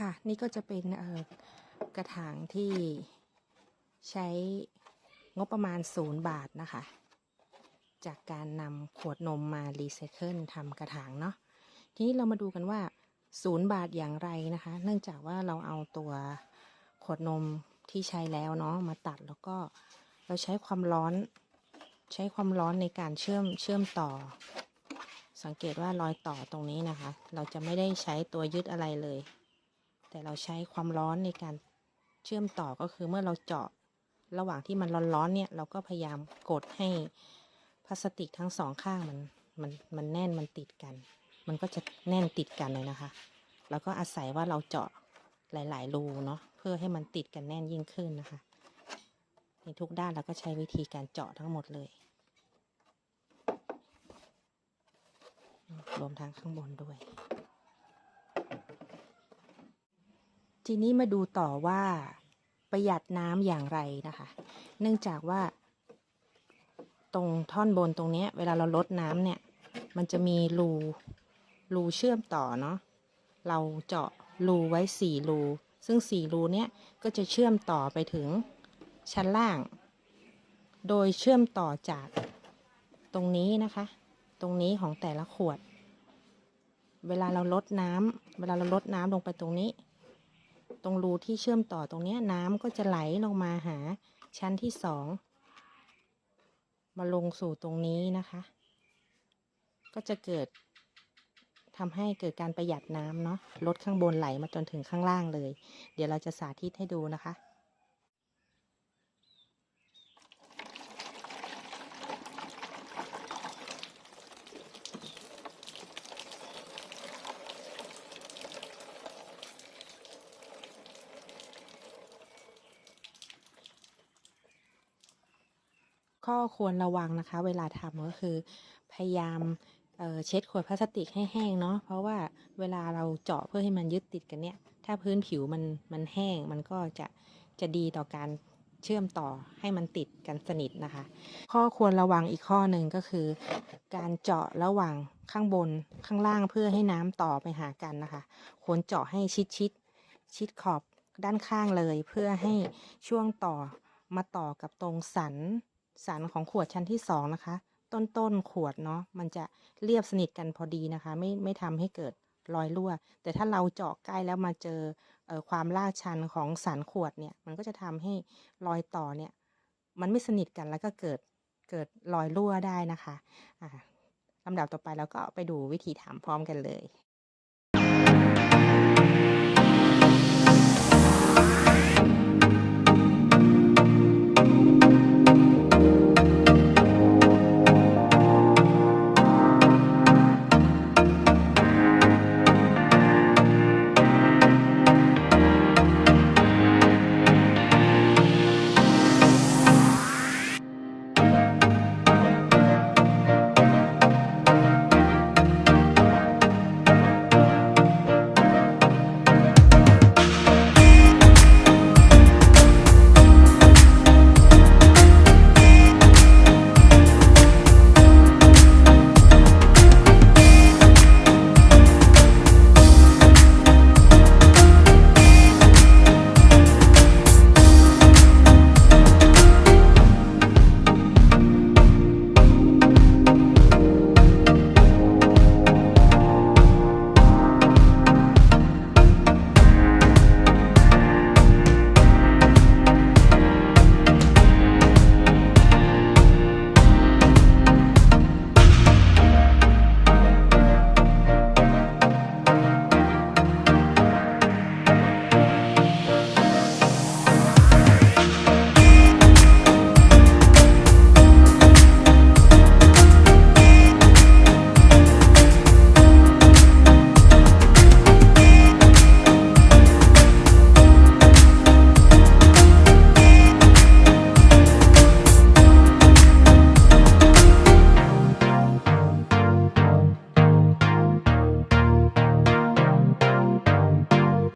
ค่ะ นี่ก็จะเป็นกระถางที่ใช้งบประมาณศูนย์บาทนะคะ จากการนำขวดนมมารีไซเคิลทำกระถางเนาะทีนี้เรามาดูกันว่าศูนย์บาทอย่างไรนะคะ เนื่องจากว่าเราเอาตัวขวดนมที่ใช้แล้วเนาะมาตัดแล้วก็เราใช้ความร้อน ใช้ความร้อนในการเชื่อมเชื่อมต่อ สังเกตว่ารอยต่อตรงนี้นะคะ เราจะไม่ได้ใช้ตัวยึดอะไรเลย แต่เราใช้ความร้อนในการเชื่อมต่อก็คือเมื่อเราเจาะระหว่างที่มันร้อนๆเนี่ย เราก็พยายามกดให้พลาสติกทั้งสองข้างมันมันมันแน่นมันติดกัน มันก็จะแน่นติดกันเลยนะคะ แล้วก็อาศัยว่าเราเจาะหลาย ๆ รูเนาะเพื่อให้มันติดกันแน่นยิ่งขึ้นนะคะ ในทุกด้านเราก็ใช้วิธีการเจาะทั้งหมดเลย รวมทั้งข้างบนด้วย ทีนี้มาดูต่อว่าประหยัดน้ำอย่างไรนะคะ เนื่องจากว่า ตรงท่อนบนตรงนี้เวลาเราลดน้ำเนี่ย มันจะมีรูรูเชื่อมต่อเนาะเราเจาะรูไว้สี่รูซึ่งสี่รูเนี้ยก็จะเชื่อมต่อไปถึงชั้นล่าง โดยเชื่อมต่อจากตรงนี้นะคะ ตรงนี้ของแต่ละขวด เวลาเราลดน้ำเวลาเราลดน้ำลงไปตรงนี้ ตรงรูที่เชื่อมต่อตรงนี้น้ำก็จะไหลลงมาหาชั้นที่สองมาลงสู่ตรงนี้นะคะ ก็จะเกิดทำให้เกิดการประหยัดน้ำเนาะลดข้างบนไหลมาจนถึงข้างล่างเลย เดี๋ยวเราจะสาธิตให้ดูนะคะ ข้อควรระวังนะคะ เวลาทำก็คือพยายามเเช็ดขวดพลาสติกให้แห้งเนาะเพราะว่าเวลาเราเจาะเพื่อให้มันยึดติดกันเนี่ย ถ้าพื้นผิวมันมันแห้งมันก็จะจะดีต่อการเชื่อมต่อให้มันติดกันสนิทนะคะ ข้อควรระวังอีกข้อหนึ่งก็คือ การเจาะระหว่างข้างบนข้างล่างเพื่อให้น้ำต่อไปหากันนะคะ ควรเจาะให้ชิดชิดชิดขอบด้านข้างเลย เพื่อให้ช่วงต่อมาต่อกับตรงสัน สันของขวดชั้นที่สองนะคะ ต้นต้นๆขวดเนาะมันจะเรียบสนิทกันพอดีนะคะ ไม่ไม่ทำให้เกิดรอยรั่ว แต่ถ้าเราเจาะใกล้แล้วมาเจอเออความลาดชันของสันขวดเนี่ย มันก็จะทำให้รอยต่อเนี่ย มันไม่สนิทกันแล้วก็เกิดเกิดรอยรั่วได้นะคะอ่าลำดับต่อไปเราก็ไปดูวิธีทำพร้อมกันเลย